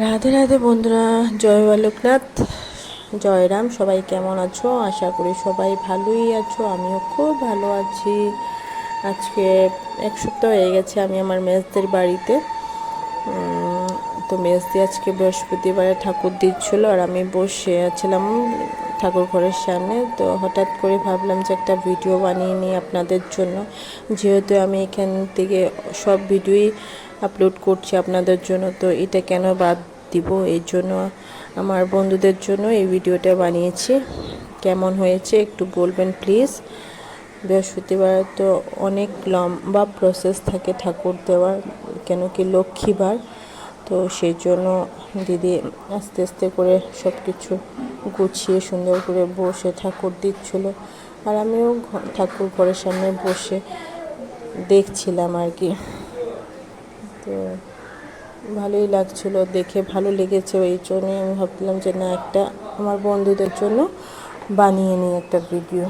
রাধে রাধে বন্ধুরা, জয় বালকনাথ জয়রাম সবাই কেমন আছো? আশা করি সবাই ভালোই আছো, আমিও খুব ভালো আছি। আজকে এক সপ্তাহ হয়ে গেছে আমি আমার মেজদের বাড়িতে। তো মেজদি আজকে বৃহস্পতিবারে ঠাকুর দিচ্ছিল আর আমি বসে আছিলাম ঠাকুর ঘরের সামনে। তো হঠাৎ করে ভাবলাম যে একটা ভিডিও বানিয়ে নিই আপনাদের জন্য। যেহেতু আমি এখান থেকে সব ভিডিওই আপলোড করছি আপনাদের জন্য, তো এটা কেন বাদ দিব? এই জন্য আমার বন্ধুদের জন্য এই ভিডিওটা বানিয়েছি। কেমন হয়েছে একটু বলবেন প্লিজ বৃহস্পতিবার তো অনেক লম্বা প্রসেস থাকে ঠাকুর দেওয়ার, কেন কি লক্ষ্মীবার। তো সেই জন্য দিদি আস্তে আস্তে করে সব কিছু গুছিয়ে সুন্দর করে বসে ঠাকুর দিচ্ছিল। আর আমিও ঠাকুর ঘরের সামনে বসে দেখছিলাম আর কি। তো ভালোই লাগছিল, দেখে ভালো লেগেছে ওই জন্যই আমি ভাবলাম যে না, একটা আমার বন্ধুদের জন্য বানিয়ে নিই একটা ভিডিও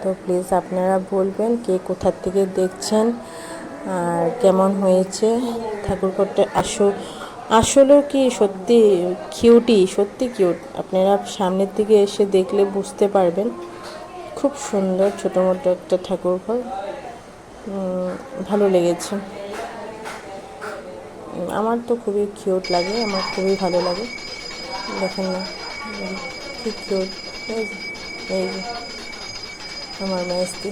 তো প্লিজ আপনারা বলবেন কে কোথার থেকে দেখছেন আর কেমন হয়েছে। ঠাকুরঘরটা আসো, আসলেও কি সত্যি কিউটি সত্যি কিউট আপনারা সামনের দিকে এসে দেখলে বুঝতে পারবেন। খুব সুন্দর ছোটো মোটো একটা ঠাকুরঘর। ভালো লেগেছে। আমার তো খুবই কিউট লাগে, আমার খুবই ভালো লাগে। দেখেন না, কি কিউট এই যে, এই আমার মেজদি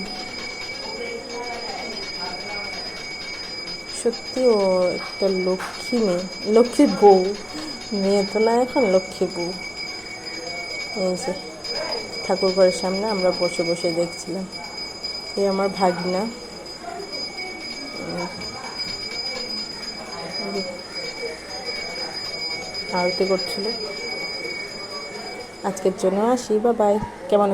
সত্যি ও একটা লক্ষ্মী মেয়ে, লক্ষ্মী বউ, মেয়ে তো না এখন, লক্ষ্মী বউ। এই যে, ঠাকুর ঘরের সামনে আমরা বসে বসে দেখছিলাম। এই আমার ভাগনা। আরতি করছিল। আজকের জন্য আসি বা বাই। কেমন